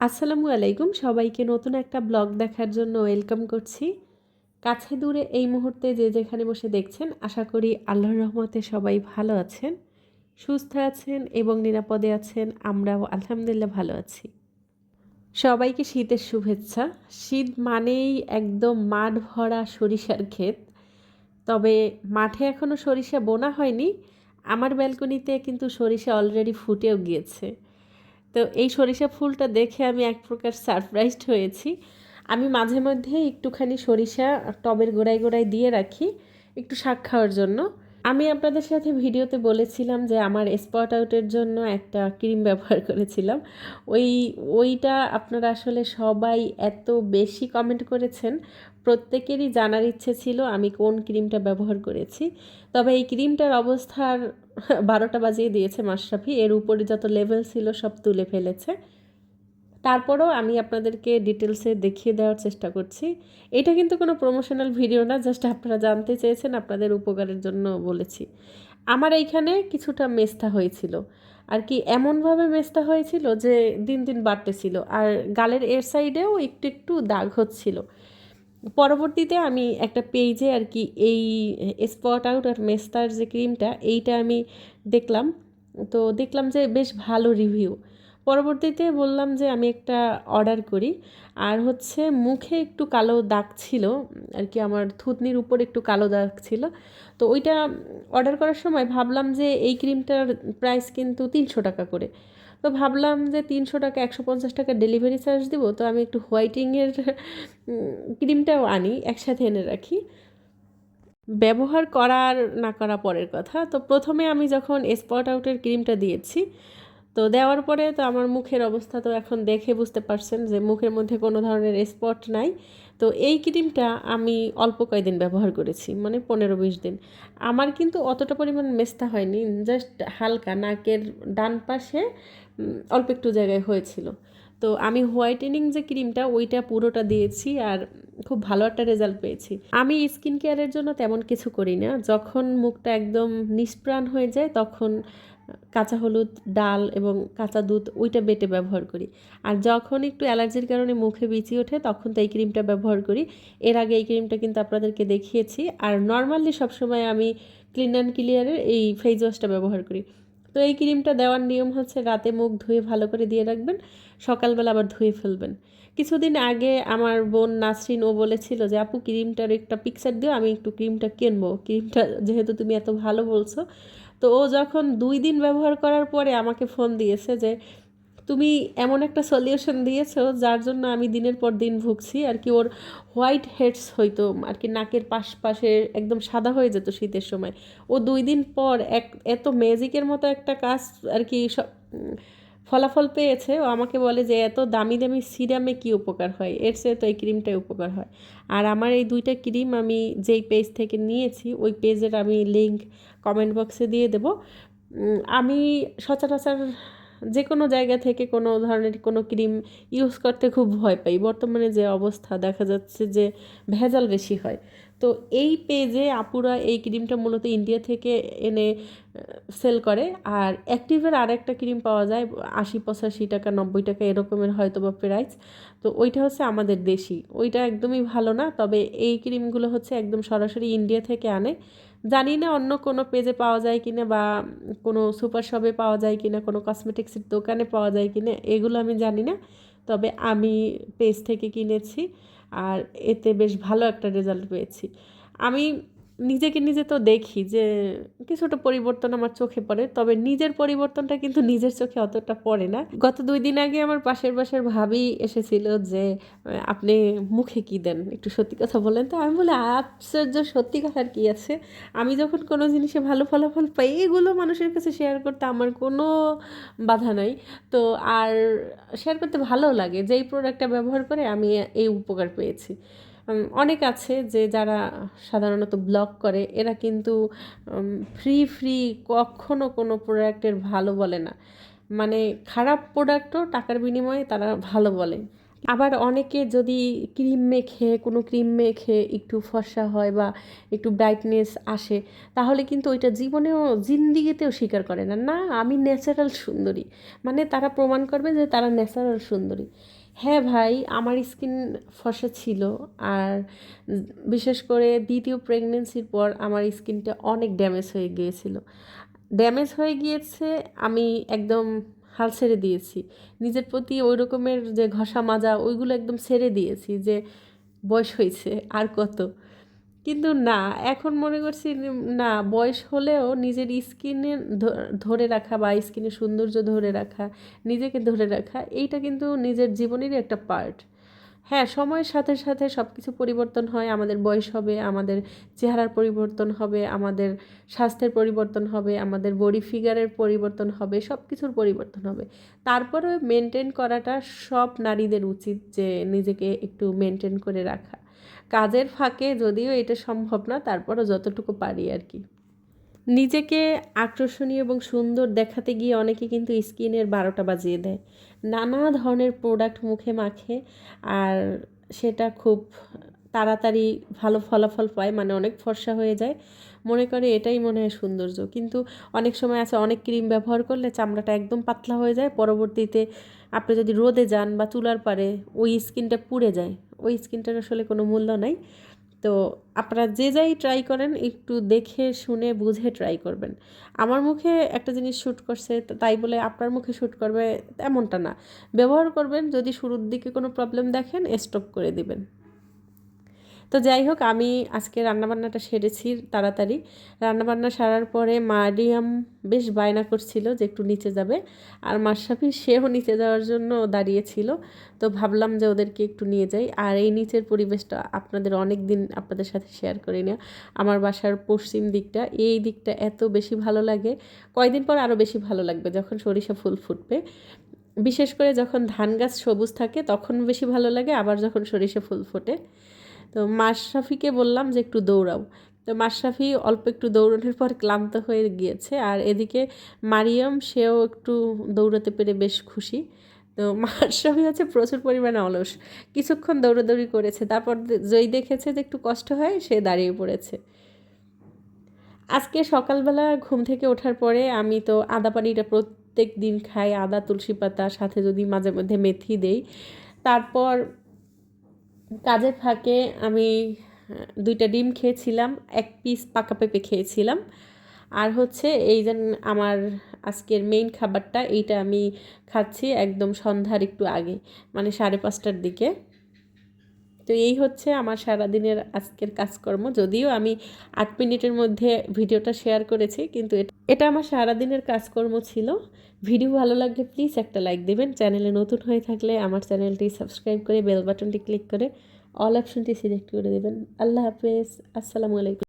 আসসালামু আলাইকুম। সবাইকে নতুন একটা ব্লগ দেখার জন্য ওয়েলকাম করছি। কাছে দূরে এই মুহূর্তে যে যেখানে বসে দেখছেন, আশা করি আল্লাহর রহমতে সবাই ভালো আছেন, সুস্থ আছেন এবং নিরাপদে আছেন। আমরাও আলহামদুলিল্লাহ ভালো আছি। সবাইকে শীতের শুভেচ্ছা। শীত মানেই একদম মাঠ ভরা সরিষার ক্ষেত। তবে মাঠে এখনও সরিষা বোনা হয়নি। আমার ব্যালকনিতে কিন্তু সরিষা অলরেডি ফুটেও গিয়েছে। তো এই সরিষা ফুলটা দেখে আমি এক প্রকার সারপ্রাইজড হয়েছি। আমি মাঝে মধ্যে একটুখানি সরিষা টবের গোড়ায় গোড়ায় দিয়ে রাখি একটু শাক খাওয়ার জন্য। আমি আপনাদের সাথে ভিডিওতে বলেছিলাম যে আমার স্পট আউটের জন্য একটা ক্রিম ব্যবহার করেছিলাম। ওই, ওইটা আপনারা আসলে সবাই এত বেশি কমেন্ট করেছেন, প্রত্যেকেরই জানার ইচ্ছে ছিল আমি কোন ক্রিমটা ব্যবহার করেছি। তবে এই ক্রিমটার অবস্থার বারোটা বাজিয়ে দিয়েছে মাশরাফি। এর উপরে যত লেভেল ছিল সব তুলে ফেলেছে। তারপরেও আমি আপনাদেরকে ডিটেলসে দেখিয়ে দেওয়ার চেষ্টা করছি। এটা কিন্তু কোনো প্রমোশনাল ভিডিও না জাস্ট আপনারা জানতে চেয়েছেন, আপনাদের উপকারের জন্য বলেছি। আমার এইখানে কিছুটা মেস্তা হয়েছিল। আর কি এমনভাবে মেস্তা হয়েছিল যে দিন দিন বাড়তেছিল। আর গালের এর সাইডেও একটু একটু দাগ হচ্ছিল। পরবর্তীতে আমি একটা পেজে আর কি এই স্পট আউট আর মেস্তার যে ক্রিমটা এইটা আমি দেখলাম। তো দেখলাম যে বেশ ভালো রিভিউ পরবর্তীতে বললাম যে আমি একটা অর্ডার করি। আর হচ্ছে মুখে একটু কালো দাগ ছিল আর কি আমার থুতনির উপর একটু কালো দাগ ছিল। তো ওইটা অর্ডার করার সময় ভাবলাম যে এই ক্রিমটার প্রাইস কিন্তু তিনশো টাকা করে। তো ভাবলাম যে তিনশো টাকা, একশো পঞ্চাশ টাকা ডেলিভারি চার্জ দিব, তো আমি একটু হোয়াইটিংয়ের ক্রিমটাও আনি, একসাথে এনে রাখি। ব্যবহার করার না করা পরের কথা। তো প্রথমে আমি যখন স্পট আউটের ক্রিমটা দিয়েছি তো দেওয়ার পরে তো আমার মুখের অবস্থা তো এখন দেখে বুঝতে পারছেন যে মুখের মধ্যে কোনো ধরনের স্পট নাই। তো এই ক্রিমটা আমি অল্প কয়েকদিন ব্যবহার করেছি মানে পনেরো বিশ দিন। আমার কিন্তু অতটা পরিমাণ মেস্তা হয়নি জাস্ট হালকা নাকের ডান পাশে অল্প একটু জায়গায় হয়েছিল। তো আমি হোয়াইটেনিং যে ক্রিমটা ওইটা পুরোটা দিয়েছি আর খুব ভালো একটা রেজাল্ট পেয়েছি। আমি স্কিন কেয়ারের জন্য তেমন কিছু করি না, যখন মুখটা একদম নিষ্প্রাণ হয়ে যায় তখন কাঁচা হলুদ, ডাল এবং কাঁচা দুধ ওইটা বেটে ব্যবহার করি। আর যখন একটু অ্যালার্জির কারণে মুখে বিচি ওঠে, তখন তো এই ক্রিমটা ব্যবহার করি। এর আগে এই ক্রিমটা কিন্তু আপনাদেরকে দেখিয়েছি। আর নর্মালি সবসময় আমি ক্লিন অ্যান্ড ক্লিয়ারের এই ফেস ওয়াশটা ব্যবহার করি। তো এই ক্রিমটা দেওয়ার নিয়ম হচ্ছে রাতে মুখ ধুয়ে ভালো করে দিয়ে রাখবেন, সকালবেলা আবার ধুয়ে ফেলবেন। কিছুদিন আগে আমার বোন নাসরিন, ও বলেছিল যে, আপু, ক্রিমটার একটা পিকচার দিও, আমি একটু ক্রিমটা কিনবো। ক্রিমটা যেহেতু তুমি এত ভালো বলছো তো ও যখন দুই দিন ব্যবহার করার পরে আমাকে ফোন দিয়েছে যে, তুমি এমন একটা সলিউশন দিয়েছ যার জন্য আমি দিনের পর দিন ভুগছি। আর কি ওর হোয়াইট হেডস হইতো, আর কি নাকের পাশ পাশে একদম সাদা হয়ে যেত শীতের সময়। ও দুই দিন পর এক, এত ম্যাজিকের মতো একটা কাজ আর কি ফলাফল পেয়েছে। ও আমাকে বলে যে, এত দামি দামি সিরামে কি উপকার হয়? এর চেয়ে তো এই ক্রিমটাই উপকার হয়। আর আমার এই দুইটা ক্রিম আমি যেই পেজ থেকে নিয়েছি, ওই পেজের আমি লিঙ্ক কমেন্ট বক্সে দিয়ে দেব। আমি সচরাচর যে কোনো জায়গা থেকে কোনো ধরনের কোনো ক্রিম ইউজ করতে খুব ভয় পাই। বর্তমানে যে অবস্থা, দেখা যাচ্ছে যে ভেজাল বেশি হয়। তো এই পেজে আপুরা এই ক্রিমটা মূলত ইন্ডিয়া থেকে এনে সেল করে। আর অ্যাক্টিভের আর একটা ক্রিম পাওয়া যায়, আশি পঁচাশি টাকা, নব্বই টাকা এরকমের হয়তো বা প্রাইস। তো ওইটা হচ্ছে আমাদের দেশি। ওইটা একদমই ভালো না, তবে এই ক্রিমগুলো হচ্ছে একদম সরাসরি ইন্ডিয়া থেকে আনে। জানি না অন্য কোনো পেজে পাওয়া যায় কি না বা কোনো সুপার শপে পাওয়া যায় কি না কোনো কসমেটিক্সের দোকানে পাওয়া যায় কি না এগুলো আমি জানি না। তবে আমি পেজ থেকে কিনেছি আর এতে বেশ ভালো একটা রেজাল্ট পেয়েছি। আমি নিজেকে নিজে তো দেখি যে কিছুটা পরিবর্তন আমার চোখে পড়ে, তবে নিজের পরিবর্তনটা কিন্তু নিজের চোখে অতটা পড়ে না। গত দুই দিন আগে আমার পাশের পাশের ভাবি এসেছিল যে আপনি মুখে কি দেন? একটু সত্যি কথা বলেন তো। আমি বলি, আশ্চর্য, সত্যি কথার কি আছে। আমি যখন কোনো জিনিসে ভালো ফলাফল পাই, এগুলো মানুষের কাছে শেয়ার করতে আমার কোনো বাধা নাই। তো আর শেয়ার করতে ভালো লাগে। যেই প্রোডাক্টটা ব্যবহার করে আমি এই উপকার পেয়েছি। অনেক আছে যে যারা সাধারণত ব্লগ করে, এরা কিন্তু ফ্রি ফ্রি কখনো কোনো প্রোডাক্টের ভালো বলে না। মানে খারাপ প্রোডাক্টও টাকার বিনিময়ে তারা ভালো বলে। আবার অনেকে যদি ক্রিম মেখে, কোনো ক্রিম মেখে একটু ফর্সা হয় বা একটু ব্রাইটনেস আসে, তাহলে কিন্তু ওইটা জীবনেও, জিন্দিগিতেও স্বীকার করে না। না, আমি ন্যাচারাল সুন্দরী। মানে তারা প্রমাণ করবে যে তারা ন্যাচারাল সুন্দরী। হ্যাঁ ভাই, আমার স্কিন ফসা ছিল আর বিশেষ করে দ্বিতীয় প্রেগনেন্সির পর আমার স্কিনটা অনেক ড্যামেজ হয়ে গিয়েছিল। ড্যামেজ হয়ে গিয়েছে, আমি একদম হাল ছেড়ে দিয়েছি। নিজের প্রতি ওই রকমের যে ঘষা মাজা, ওইগুলো একদম ছেড়ে দিয়েছি যে বয়স হয়েছে আর কত। কিন্তু না, এখন মনে করছি না, বয়স হলেও নিজের স্কিনে ধরে রাখা বা স্কিনের সৌন্দর্য ধরে রাখা, নিজেকে ধরে রাখা, এইটা কিন্তু নিজের জীবনেরই একটা পার্ট হ্যাঁ সময়ের সাথে সাথে সব কিছু পরিবর্তন হয়, আমাদের বয়স হবে, আমাদের চেহারার পরিবর্তন হবে, আমাদের স্বাস্থ্যের পরিবর্তন হবে, আমাদের বডি ফিগারের পরিবর্তন হবে সব কিছুর পরিবর্তন হবে। তারপরে মেনটেন করাটা সব নারীদের উচিত যে নিজেকে একটু মেনটেন করে রাখা। কাজের ফাঁকে যদিও এটা সম্ভব না, তারপরও যতটুকু পারি আর কি। নিজেকে আকর্ষণীয় এবং সুন্দর দেখাতে গিয়ে অনেকে কিন্তু স্কিনের বারোটা বাজিয়ে দেয়। নানা ধরনের প্রোডাক্ট মুখে মাখে আর সেটা খুব তাড়াতাড়ি ভালো ফলাফল পায় মানে অনেক ফর্সা হয়ে যায়। মনে করে এটাই মনে হয় সৌন্দর্য। কিন্তু অনেক সময় আছে, অনেক ক্রিম ব্যবহার করলে চামড়াটা একদম পাতলা হয়ে যায়, পরবর্তীতে আপনি যদি রোদে যান বা চুলার পারে ওই স্কিনটা পুড়ে যায়, ওই স্কিনটার আসলে কোনো মূল্য নাই। তো আপনারা যে যাই ট্রাই করেন, একটু দেখে, শুনে, বুঝে ট্রাই করবেন। আমার মুখে একটা জিনিস শ্যুট করছে তাই বলে আপনার মুখে শ্যুট করবে এমনটা না। ব্যবহার করবেন, যদি শুরুর দিকে কোনো প্রবলেম দেখেন স্টপ করে দিবেন। তো যাই হোক আমি আজকে রান্নাবান্নাটা সেরেছি তাড়াতাড়ি। রান্নাবান্না সারার পরে মারিয়াম বেশ বায়না করছিল যে একটু নিচে যাবে। আর মাসাফি সেও নিচে যাওয়ার জন্য দাঁড়িয়েছিল। তো ভাবলাম যে ওদেরকে একটু নিয়ে যাই। আর এই নিচের পরিবেশটা আপনাদের অনেক দিন আপনাদের সাথে শেয়ার করি না। আমার বাসার পশ্চিম দিকটা, এই দিকটা এত বেশি ভালো লাগে। কয়দিন পর আরও বেশি ভালো লাগবে যখন সরিষা ফুল ফুটবে। বিশেষ করে যখন ধান গাছ সবুজ থাকে তখন বেশি ভালো লাগে, আবার যখন সরিষা ফুল ফোটে। তো মাশরাফিকে বললাম যে একটু দৌড়াও। তো মাশরাফি অল্প একটু দৌড়ানোর পর ক্লান্ত হয়ে গিয়েছে আর এদিকে মারিয়াম, সেও একটু দৌড়াতে পেরে বেশ খুশি। তো মাশরাফি হচ্ছে প্রচুর পরিমাণে অলস। কিছুক্ষণ দৌড়াদৌড়ি করেছে, তারপর যেই দেখেছে যে একটু কষ্ট হয়, সে দাঁড়িয়ে পড়েছে। আজকে সকালবেলা ঘুম থেকে ওঠার পরে আমি তো আদা পানিটা প্রত্যেক দিন খাই, আদা, তুলসী পাতা, সাথে যদি মাঝে মধ্যে মেথি দেই। তারপর কাজের ফাঁকে আমি দুইটা ডিম খেয়েছিলাম, এক পিস পাকা পেঁপে খেয়েছিলাম। আর হচ্ছে এই যে আমার আজকের মেইন খাবারটা, এইটা আমি খাচ্ছি একদম সন্ধ্যার একটু আগে মানে সাড়ে পাঁচটার দিকে। তো এই হচ্ছে আমার সারাদিনের আজকের কাজকর্ম। যদিও আমি আট মিনিটের মধ্যে ভিডিওটা শেয়ার করেছি, কিন্তু এটা আমার সারাদিনের কাজকর্ম ছিল। ভিডিও ভালো লাগলে প্লিজ একটা লাইক দেবেন। চ্যানেলে নতুন হয়ে থাকলে আমার চ্যানেলটি সাবস্ক্রাইব করে বেল বাটনটি ক্লিক করে অল অপশনটি সিলেক্ট করে দেবেন। আল্লাহ হাফেজ। আসসালামু আলাইকুম।